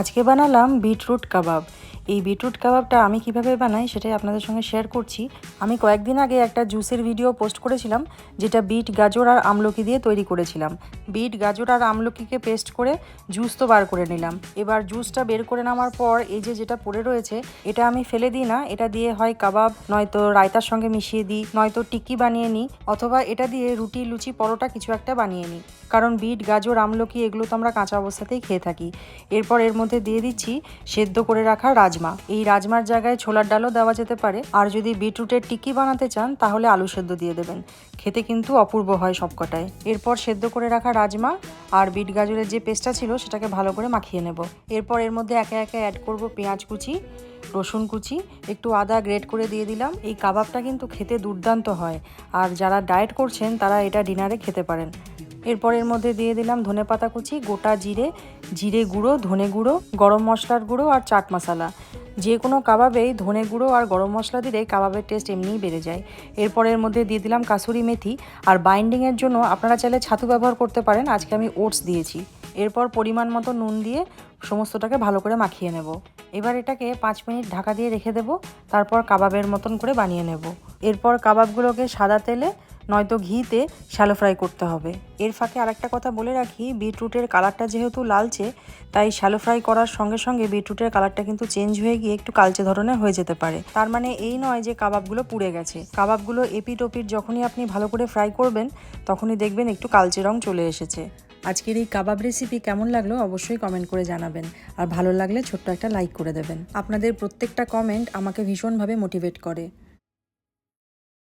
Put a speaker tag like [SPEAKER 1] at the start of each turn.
[SPEAKER 1] আজকে বানালাম বিটরুট কাবাব। এই বিটরুট কাবাবটা আমি কীভাবে বানাই সেটাই আপনাদের সঙ্গে শেয়ার করছি। আমি কয়েকদিন আগে একটা জুসের ভিডিও পোস্ট করেছিলাম, যেটা বিট, গাজর আর আমলকি দিয়ে তৈরি করেছিলাম। বিট, গাজর আর আমলকিকে পেস্ট করে জুস তো বার করে নিলাম। এবার জুসটা বের করে নেওয়ার পর এই যে যেটা পড়ে রয়েছে, এটা আমি ফেলে দিই না। এটা দিয়ে হয় কাবাব, নয়তো রায়তার সঙ্গে মিশিয়ে দিই, নয়তো টিকি বানিয়ে নিই, অথবা এটা দিয়ে রুটি, লুচি, পরোটা কিছু একটা বানিয়ে নিই। কারণ বিট, গাজর, আমলকি এগুলো তো আমরা কাঁচা অবস্থাতেই খেয়ে থাকি। এরপর এর মধ্যে দিয়ে দিচ্ছি সেদ্ধ করে রাখা রাজমা। এই রাজমার জায়গায় ছোলার ডালও দেওয়া যেতে পারে। আর যদি বিটরুটের টিকি বানাতে চান, তাহলে আলু সেদ্ধ দিয়ে দেবেন। খেতে কিন্তু অপূর্ব হয় সবকটায়। এরপর সেদ্ধ করে রাখা রাজমা আর বিট গাজরের যে পেস্টটা ছিল, সেটাকে ভালো করে মাখিয়ে নেব। এরপর এর মধ্যে একে একে অ্যাড করব পেঁয়াজ কুচি, রসুন কুচি। একটু আদা গ্রেট করে দিয়ে দিলাম। এই কাবাবটা কিন্তু খেতে দুর্দান্ত হয়। আর যারা ডায়েট করছেন, তারা এটা ডিনারে খেতে পারেন। এরপর এর মধ্যে দিয়ে দিলাম ধনে পাতা কুচি, গোটা জিরে জিরে গুঁড়ো, ধনে গুঁড়ো, গরম মশলার গুঁড়ো আর চাট মশলা। যে কোনো কাবাবেই ধনে গুঁড়ো আর গরম মশলা দিলে কাবাবের টেস্ট এমনিই বেড়ে যায়। এরপর এর মধ্যে দিয়ে দিলাম কাসুরি মেথি আর বাইন্ডিংয়ের জন্য আপনারা চাইলে ছাতু ব্যবহার করতে পারেন, আজকে আমি ওটস দিয়েছি। এরপর পরিমাণ মতো নুন দিয়ে সমস্তটাকে ভালো করে মাখিয়ে নেব। এবার এটাকে পাঁচ মিনিট ঢাকা দিয়ে রেখে দেব, তারপর কাবাবের মতন করে বানিয়ে নেব। এরপর কাবাবগুলোকে সাদা তেলে নয়তো ঘিতে শ্যালো ফ্রাই করতে হবে। এর ফাঁকে আরেকটা কথা বলে রাখি, বিটরুটের কালারটা যেহেতু লালচে, তাই শ্যালো ফ্রাই করার সঙ্গে সঙ্গে বিটরুটের কালারটা কিন্তু চেঞ্জ হয়ে গিয়ে একটু কালচে ধরনের হয়ে যেতে পারে। তার মানে এই নয় যে কাবাবগুলো পুড়ে গেছে। কাবাবগুলো এপিট ওপিট যখনই আপনি ভালো করে ফ্রাই করবেন, তখনই দেখবেন একটু কালচে রং চলে এসেছে। আজকের এই কাবাব রেসিপি কেমন লাগল অবশ্যই কমেন্ট করে জানাবেন। আর ভালো লাগলে ছোট্ট একটা লাইক করে দেবেন। আপনাদের প্রত্যেকটা কমেন্ট আমাকে ভীষণভাবে মোটিভেট করে।